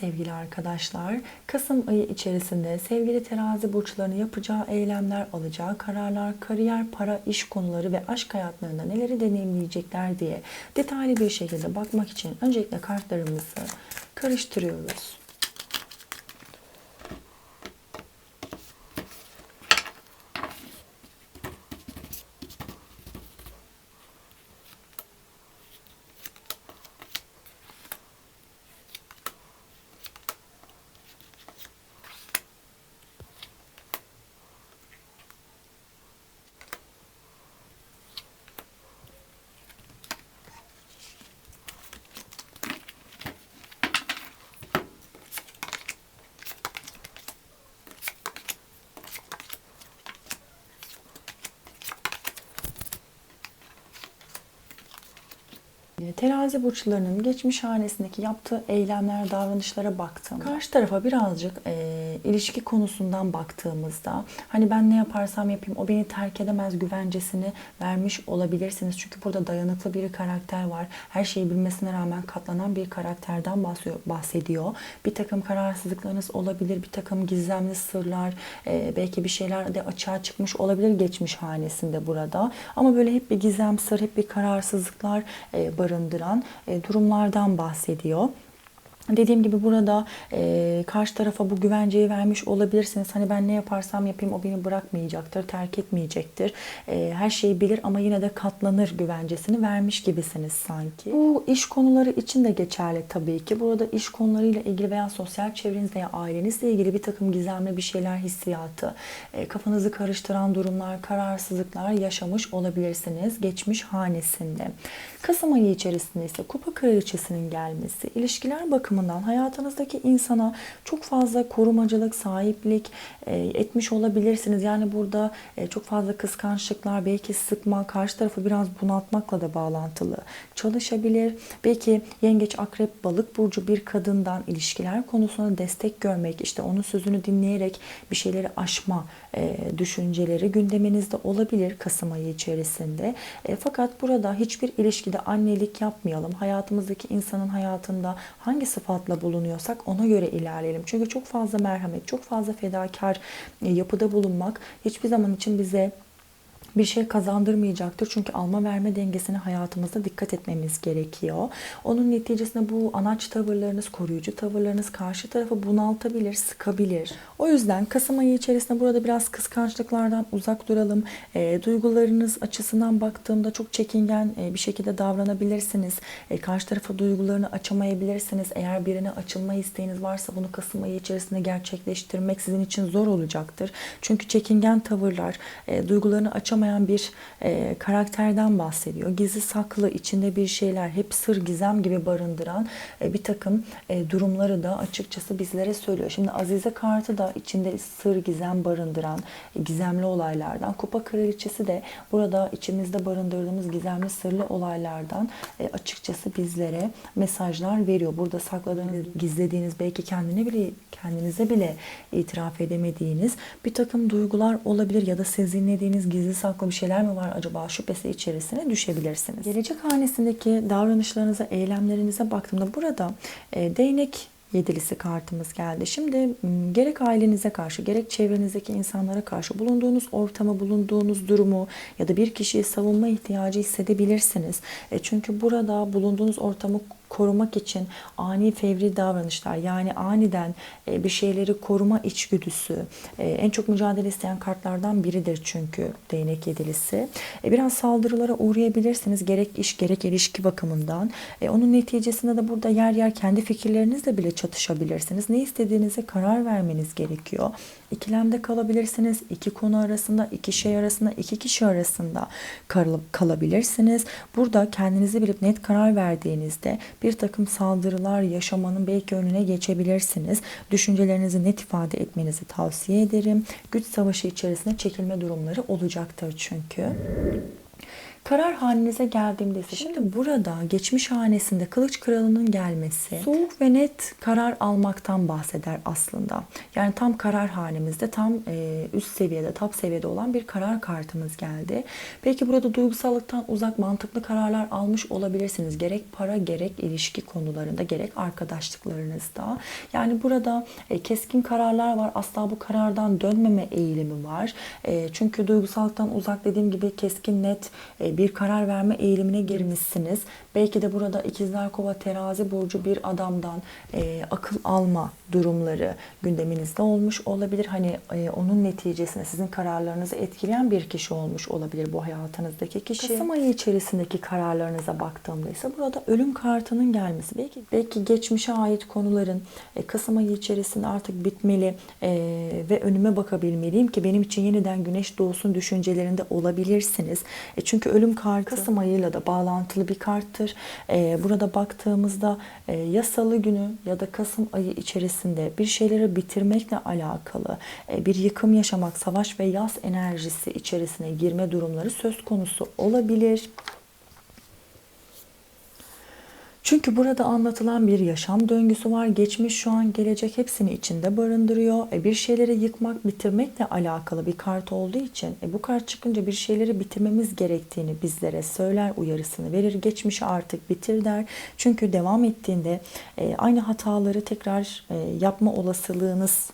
sevgili arkadaşlar. Kasım ayı içerisinde sevgili terazi burçlarını yapacağı eylemler, alacağı kararlar, kariyer, para, iş konuları ve aşk hayatlarında neleri deneyimleyecekler diye detaylı bir şekilde bakmak için öncelikle kartlarımızı karıştırıyoruz. Terazi burçlarının geçmiş hanesindeki yaptığı eylemler, davranışlara baktım. Karşı tarafa birazcık e, ilişki konusundan baktığımızda hani ben ne yaparsam yapayım o beni terk edemez güvencesini vermiş olabilirsiniz. Çünkü burada dayanıklı bir karakter var. Her şeyi bilmesine rağmen katlanan bir karakterden bahsediyor. Bir takım kararsızlıklarınız olabilir, bir takım gizemli sırlar, e, belki bir şeyler de açığa çıkmış olabilir geçmiş hanesinde burada. Ama böyle hep bir gizem sır, hep bir kararsızlıklar e, barındıran e, durumlardan bahsediyor. Dediğim gibi burada e, karşı tarafa bu güvenceyi vermiş olabilirsiniz. Hani ben ne yaparsam yapayım o beni bırakmayacaktır, terk etmeyecektir. E, her şeyi bilir ama yine de katlanır güvencesini vermiş gibisiniz sanki. Bu iş konuları için de geçerli tabii ki. Burada iş konularıyla ilgili veya sosyal çevrenizle ya ailenizle ilgili bir takım gizemli bir şeyler hissiyatı, e, kafanızı karıştıran durumlar, kararsızlıklar yaşamış olabilirsiniz geçmiş hanesinde. Kasım ayı içerisinde ise kupa kraliçesinin gelmesi, ilişkiler bakımından hayatınızdaki insana çok fazla korumacılık, sahiplik e, etmiş olabilirsiniz. Yani burada e, çok fazla kıskançlıklar, belki sıkma, karşı tarafı biraz bunaltmakla da bağlantılı çalışabilir. Belki yengeç, akrep, balık burcu bir kadından ilişkiler konusunda destek görmek, işte onun sözünü dinleyerek bir şeyleri aşma e, düşünceleri gündeminizde olabilir Kasım ayı içerisinde. Fakat burada hiçbir ilişkide annelik yapmayalım. Hayatımızdaki insanın hayatında hangi sıfatla bulunuyorsak ona göre ilerleyelim. Çünkü çok fazla merhamet, çok fazla fedakar e, yapıda bulunmak hiçbir zaman için bize bir şey kazandırmayacaktır. Çünkü alma verme dengesine hayatımızda dikkat etmemiz gerekiyor. Onun neticesinde bu anaç tavırlarınız, koruyucu tavırlarınız karşı tarafı bunaltabilir, sıkabilir. O yüzden Kasım ayı içerisinde burada biraz kıskançlıklardan uzak duralım. E, duygularınız açısından baktığımda çok çekingen e, bir şekilde davranabilirsiniz. E, karşı tarafa duygularını açamayabilirsiniz. Eğer birine açılma isteğiniz varsa bunu Kasım ayı içerisinde gerçekleştirmek sizin için zor olacaktır. Çünkü çekingen tavırlar, e, duygularını açamayan bir e, karakterden bahsediyor. Gizli saklı, içinde bir şeyler, hep sır gizem gibi barındıran e, bir takım e, durumları da açıkçası bizlere söylüyor. Şimdi Azize kartı da içinde sır gizem barındıran e, gizemli olaylardan. Kupa kraliçesi de burada içimizde barındırdığımız gizemli sırlı olaylardan e, açıkçası bizlere mesajlar veriyor. Burada sakladığınız, gizlediğiniz belki kendine bile kendinize bile itiraf edemediğiniz bir takım duygular olabilir ya da sezinlediğiniz gizli saklı bir şeyler mi var acaba şüphesi içerisine düşebilirsiniz. Gelecek hanesindeki davranışlarınıza, eylemlerinize baktığımda burada e, değnek yedilisi kartımız geldi. Şimdi gerek ailenize karşı gerek çevrenizdeki insanlara karşı bulunduğunuz ortamı, bulunduğunuz durumu ya da bir kişiyi savunma ihtiyacı hissedebilirsiniz. E çünkü burada bulunduğunuz ortamı korumak için ani fevri davranışlar yani aniden e, bir şeyleri koruma içgüdüsü e, en çok mücadele isteyen kartlardan biridir çünkü değnek yedilisi. E, biraz saldırılara uğrayabilirsiniz gerek iş gerek ilişki bakımından. Onun neticesinde de burada yer yer kendi fikirlerinizle bile çatışabilirsiniz. Ne istediğinize karar vermeniz gerekiyor. İkilemde kalabilirsiniz. iki konu arasında, iki şey arasında, iki kişi arasında kalabilirsiniz. Burada kendinizi bilip net karar verdiğinizde bir takım saldırılar yaşamanın belki önüne geçebilirsiniz. Düşüncelerinizi net ifade etmenizi tavsiye ederim. Güç savaşı içerisinde çekilme durumları olacaktır çünkü. Karar hanenize geldiğimde ise şimdi burada geçmiş hanesinde kılıç kralının gelmesi soğuk ve net karar almaktan bahseder aslında. Yani tam karar hanemizde tam e, üst seviyede, top seviyede olan bir karar kartımız geldi. Belki burada duygusallıktan uzak mantıklı kararlar almış olabilirsiniz. Gerek para gerek ilişki konularında gerek arkadaşlıklarınızda. Yani burada e, keskin kararlar var. Asla bu karardan dönmeme eğilimi var. E, çünkü duygusallıktan uzak dediğim gibi keskin net e, bir karar verme eğilimine girmişsiniz. Belki de burada ikizler kova terazi burcu bir adamdan e, akıl alma durumları gündeminizde olmuş olabilir. Hani e, onun neticesinde sizin kararlarınızı etkileyen bir kişi olmuş olabilir bu hayatınızdaki kişi. Kasım ayı içerisindeki kararlarınıza baktığımda ise burada ölüm kartının gelmesi. Belki belki geçmişe ait konuların e, Kasım ayı içerisinde artık bitmeli e, ve önüme bakabilmeliyim ki benim için yeniden güneş doğsun düşüncelerinde olabilirsiniz. E, çünkü ölüm kartı Kasım ayıyla da bağlantılı bir karttır. E, burada baktığımızda e, ya salı günü ya da Kasım ayı içerisinde bir şeyleri bitirmekle alakalı e, bir yıkım yaşamak, savaş ve yaz enerjisi içerisine girme durumları söz konusu olabilir. Çünkü burada anlatılan bir yaşam döngüsü var. Geçmiş, şu an, gelecek hepsini içinde barındırıyor. E, bir şeyleri yıkmak, bitirmekle alakalı bir kart olduğu için e, bu kart çıkınca bir şeyleri bitirmemiz gerektiğini bizlere söyler, uyarısını verir. Geçmişi artık bitir der. Çünkü devam ettiğinde e, aynı hataları tekrar e, yapma olasılığınız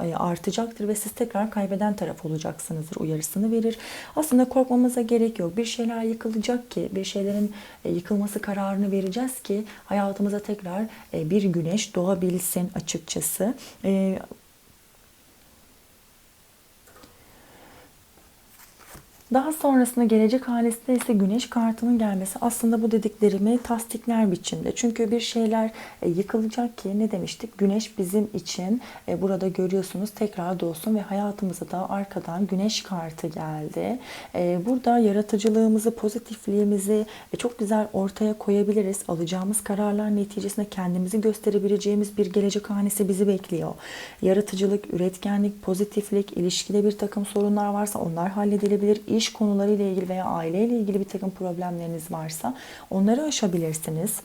artacaktır ve siz tekrar kaybeden taraf olacaksınızdır uyarısını verir. Aslında korkmamıza gerek yok. Bir şeyler yıkılacak ki, bir şeylerin e, yıkılması kararını vereceğiz ki hayatımıza tekrar e, bir güneş doğabilsin açıkçası. Daha sonrasında gelecek hanesinde ise güneş kartının gelmesi aslında bu dediklerimi tasdikler biçimde. Çünkü bir şeyler e, yıkılacak ki ne demiştik? Güneş bizim için e, burada görüyorsunuz tekrar doğsun ve hayatımıza da arkadan güneş kartı geldi. E, burada yaratıcılığımızı, pozitifliğimizi çok güzel ortaya koyabiliriz. Alacağımız kararlar neticesinde kendimizi gösterebileceğimiz bir gelecek hanesi bizi bekliyor. Yaratıcılık, üretkenlik, pozitiflik, ilişkide bir takım sorunlar varsa onlar halledilebilir iş konularıyla ilgili veya aileyle ilgili bir takım problemleriniz varsa onları aşabilirsiniz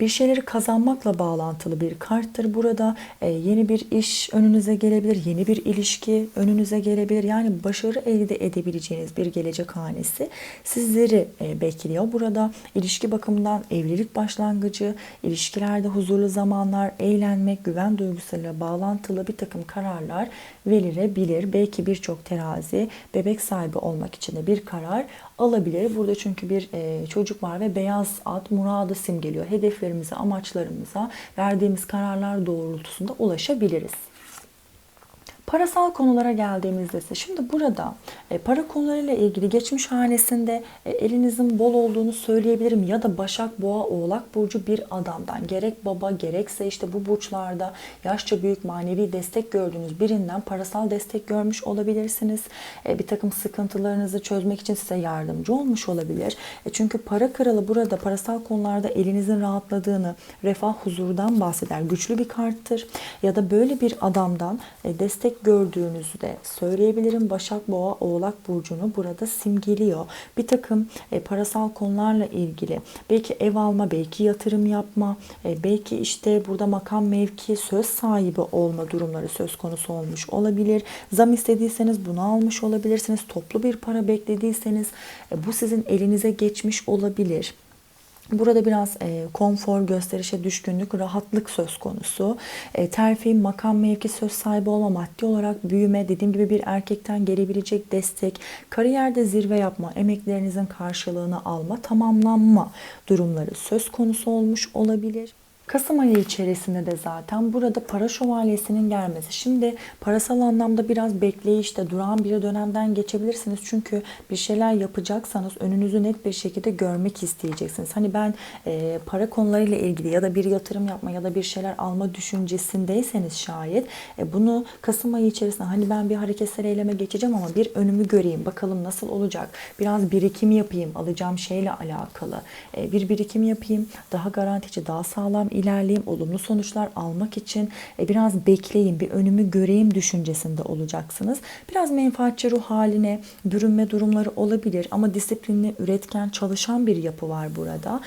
bir şeyleri kazanmakla bağlantılı bir karttır. Burada e, yeni bir iş önünüze gelebilir, yeni bir ilişki önünüze gelebilir. Yani başarı elde edebileceğiniz bir gelecek hanesi sizleri e, bekliyor. Burada ilişki bakımından evlilik başlangıcı, ilişkilerde huzurlu zamanlar, eğlenmek, güven duygusuyla bağlantılı bir takım kararlar verilebilir. Belki birçok terazi bebek sahibi olmak için de bir karar alabilir. Burada çünkü bir e, çocuk var ve beyaz at muradı simgeliyor. Hedeflerimize, amaçlarımıza verdiğimiz kararlar doğrultusunda ulaşabiliriz. Parasal konulara geldiğimizde ise şimdi burada e, para konularıyla ilgili geçmiş hanesinde e, elinizin bol olduğunu söyleyebilirim ya da Başak, Boğa, Oğlak burcu bir adamdan gerek baba gerekse işte bu burçlarda yaşça büyük manevi destek gördüğünüz birinden parasal destek görmüş olabilirsiniz. E, bir takım sıkıntılarınızı çözmek için size yardımcı olmuş olabilir. E, çünkü para kralı burada parasal konularda elinizin rahatladığını, refah, huzurdan bahseder. Güçlü bir karttır. Ya da böyle bir adamdan destek gördüğünüzü de söyleyebilirim. Başak Boğa Oğlak Burcu'nu burada simgeliyor. Bir takım e, parasal konularla ilgili belki ev alma, belki yatırım yapma, e, belki işte burada makam mevki söz sahibi olma durumları söz konusu olmuş olabilir. Zam istediyseniz bunu almış olabilirsiniz. Toplu bir para beklediyseniz e, bu sizin elinize geçmiş olabilir. Burada biraz e, konfor, gösterişe düşkünlük, rahatlık söz konusu. E, terfi, makam, mevki söz sahibi olma, maddi olarak büyüme, dediğim gibi bir erkekten gelebilecek destek, kariyerde zirve yapma, emeklerinizin karşılığını alma, tamamlanma durumları söz konusu olmuş olabilir. Kasım ayı içerisinde de zaten burada para şövalyesinin gelmesi. Şimdi parasal anlamda biraz bekleyişte duran bir dönemden geçebilirsiniz. Çünkü bir şeyler yapacaksanız önünüzü net bir şekilde görmek isteyeceksiniz. Hani ben e, para konularıyla ilgili ya da bir yatırım yapma ya da bir şeyler alma düşüncesindeyseniz şayet e, bunu Kasım ayı içerisinde hani ben bir hareketsel eyleme geçeceğim ama bir önümü göreyim. Bakalım nasıl olacak. Biraz birikim yapayım alacağım şeyle alakalı. E, bir birikim yapayım. Daha garantici, daha sağlam ilerleyeyim, olumlu sonuçlar almak için e, biraz bekleyin, bir önümü göreyim düşüncesinde olacaksınız. Biraz menfaatçi ruh haline bürünme durumları olabilir ama disiplinli, üretken, çalışan bir yapı var burada.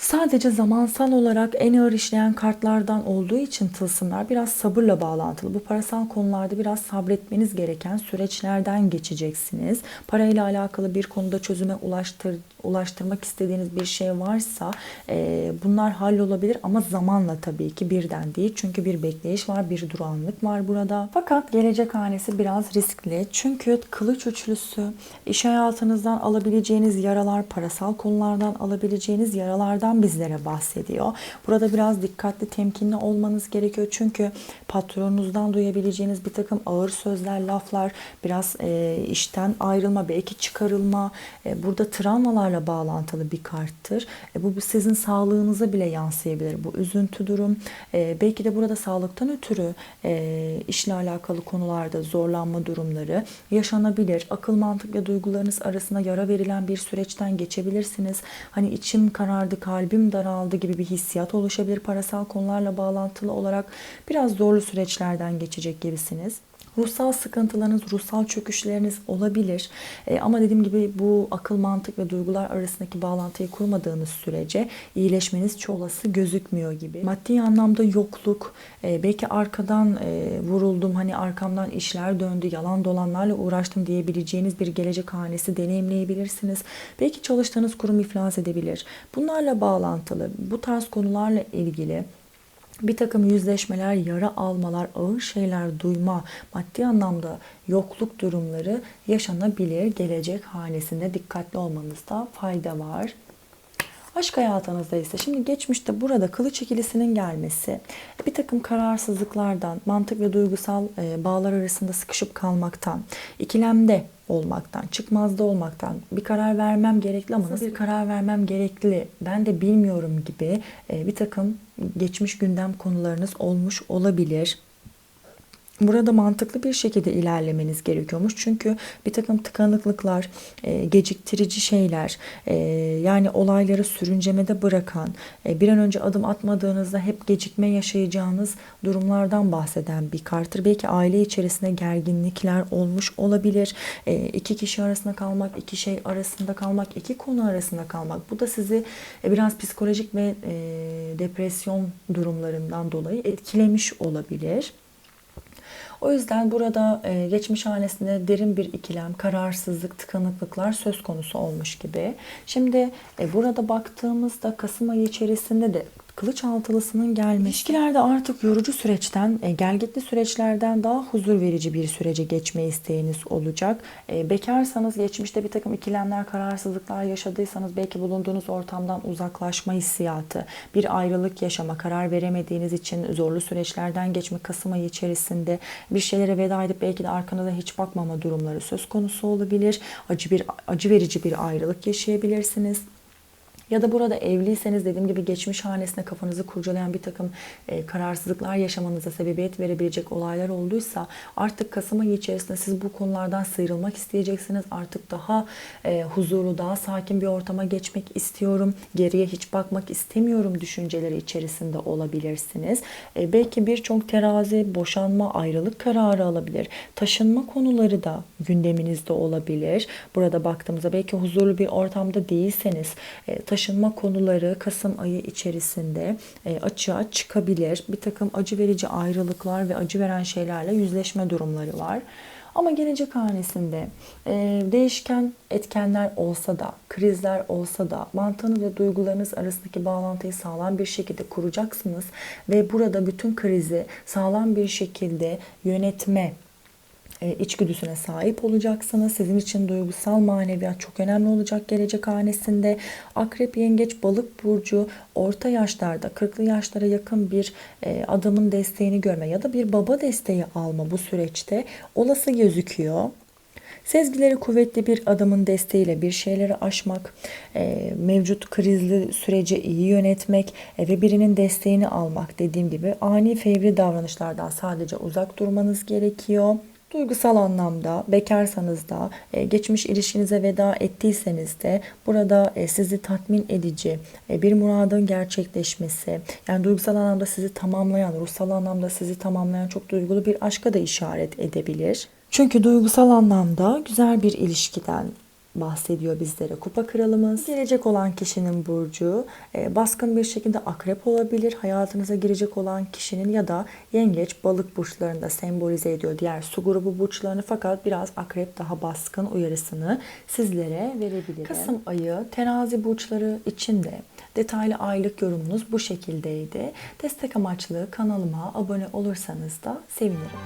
Sadece zamansal olarak en ağır işleyen kartlardan olduğu için tılsımlar biraz sabırla bağlantılı. Bu parasal konularda biraz sabretmeniz gereken süreçlerden geçeceksiniz. Parayla alakalı bir konuda çözüme ulaştır, ulaştırmak istediğiniz bir şey varsa e, bunlar hallolabilir ama zamanla tabii ki birden değil. Çünkü bir bekleyiş var, bir durağanlık var burada. Fakat gelecek hanesi biraz riskli. Çünkü kılıç üçlüsü iş hayatınızdan alabileceğiniz yaralar, parasal konulardan alabileceğiniz yaralardan bizlere bahsediyor. Burada biraz dikkatli, temkinli olmanız gerekiyor. Çünkü patronunuzdan duyabileceğiniz bir takım ağır sözler, laflar, biraz e, işten ayrılma, belki çıkarılma, e, burada travmalarla bağlantılı bir karttır. E, bu sizin sağlığınıza bile yansıyabilir. Bu üzüntü durum. E, belki de burada sağlıktan ötürü e, işle alakalı konularda zorlanma durumları yaşanabilir. Akıl, mantık ve duygularınız arasında yara verilen bir süreçten geçebilirsiniz. Hani içim karardı, kalbim daraldı gibi bir hissiyat oluşabilir. Parasal konularla bağlantılı olarak biraz zorlu süreçlerden geçecek gibisiniz. Ruhsal sıkıntılarınız, ruhsal çöküşleriniz olabilir. E, ama dediğim gibi bu akıl, mantık ve duygular arasındaki bağlantıyı kurmadığınız sürece iyileşmeniz çok olası gözükmüyor gibi. Maddi anlamda yokluk, e, belki arkadan e, vuruldum, hani arkamdan işler döndü, yalan dolanlarla uğraştım diyebileceğiniz bir gelecek hanesi deneyimleyebilirsiniz. Belki çalıştığınız kurum iflas edebilir. Bunlarla bağlantılı, bu tarz konularla ilgili bir takım yüzleşmeler, yara almalar, ağır şeyler duyma, maddi anlamda yokluk durumları yaşanabilir. Gelecek hanesinde dikkatli olmanızda fayda var. Aşk hayatınızda ise şimdi geçmişte burada kılıç ikilisinin gelmesi bir takım kararsızlıklardan, mantık ve duygusal e, bağlar arasında sıkışıp kalmaktan, ikilemde olmaktan, çıkmazda olmaktan bir karar vermem gerekli ama nasıl bir karar vermem gerekli ben de bilmiyorum gibi e, bir takım geçmiş gündem konularınız olmuş olabilir. Burada mantıklı bir şekilde ilerlemeniz gerekiyormuş. Çünkü bir takım tıkanıklıklar, e, geciktirici şeyler, e, yani olayları sürüncemede bırakan, e, bir an önce adım atmadığınızda hep gecikme yaşayacağınız durumlardan bahseden bir karttır. Belki aile içerisinde gerginlikler olmuş olabilir. E, iki kişi arasında kalmak, iki şey arasında kalmak, iki konu arasında kalmak. Bu da sizi e, biraz psikolojik ve e, depresyon durumlarından dolayı etkilemiş olabilir. O yüzden burada e, geçmiş hanesinde derin bir ikilem, kararsızlık, tıkanıklıklar söz konusu olmuş gibi. Şimdi e, burada baktığımızda Kasım ayı içerisinde de kılıç altılısının gelmesi. İlişkilerde artık yorucu süreçten, e, gelgitli süreçlerden daha huzur verici bir sürece geçme isteğiniz olacak. E, bekarsanız geçmişte bir takım ikilemler, kararsızlıklar yaşadıysanız belki bulunduğunuz ortamdan uzaklaşma hissiyatı, bir ayrılık yaşama, karar veremediğiniz için zorlu süreçlerden geçme Kasım ayı içerisinde bir şeylere veda edip belki de arkanıza hiç bakmama durumları söz konusu olabilir. Acı bir acı verici bir ayrılık yaşayabilirsiniz. Ya da burada evliyseniz dediğim gibi geçmiş hanesine kafanızı kurcalayan bir takım e, kararsızlıklar yaşamanıza sebebiyet verebilecek olaylar olduysa artık Kasım ayı içerisinde siz bu konulardan sıyrılmak isteyeceksiniz. Artık daha e, huzurlu, daha sakin bir ortama geçmek istiyorum. Geriye hiç bakmak istemiyorum düşünceleri içerisinde olabilirsiniz. E, belki birçok terazi, boşanma, ayrılık kararı alabilir. Taşınma konuları da gündeminizde olabilir. Burada baktığımızda belki huzurlu bir ortamda değilseniz e, taşınma konuları Kasım ayı içerisinde e, açığa çıkabilir. Bir takım acı verici ayrılıklar ve acı veren şeylerle yüzleşme durumları var. Ama gelecek hanesinde e, değişken etkenler olsa da, krizler olsa da mantığınız ve duygularınız arasındaki bağlantıyı sağlam bir şekilde kuracaksınız ve burada bütün krizi sağlam bir şekilde yönetme içgüdüsüne sahip olacaksınız. Sizin için duygusal maneviyat çok önemli olacak gelecek hanesinde. Akrep, yengeç, balık burcu orta yaşlarda, 40'lı yaşlara yakın bir e, adamın desteğini görme ya da bir baba desteği alma bu süreçte olası gözüküyor. Sezgileri kuvvetli bir adamın desteğiyle bir şeyleri aşmak, e, mevcut krizli süreci iyi yönetmek e, ve birinin desteğini almak dediğim gibi ani fevri davranışlardan sadece uzak durmanız gerekiyor. Duygusal anlamda bekarsanız da e, geçmiş ilişkinize veda ettiyseniz de burada e, sizi tatmin edici e, bir muradın gerçekleşmesi yani duygusal anlamda sizi tamamlayan, ruhsal anlamda sizi tamamlayan çok duygulu bir aşka da işaret edebilir. Çünkü duygusal anlamda güzel bir ilişkiden bahsediyor bizlere kupa kralımız. Gelecek olan kişinin burcu e, baskın bir şekilde akrep olabilir. Hayatınıza girecek olan kişinin ya da yengeç balık burçlarında sembolize ediyor diğer su grubu burçlarını fakat biraz akrep daha baskın uyarısını sizlere verebilir. Kasım ayı terazi burçları için de detaylı aylık yorumunuz bu şekildeydi. Destek amaçlı kanalıma abone olursanız da sevinirim.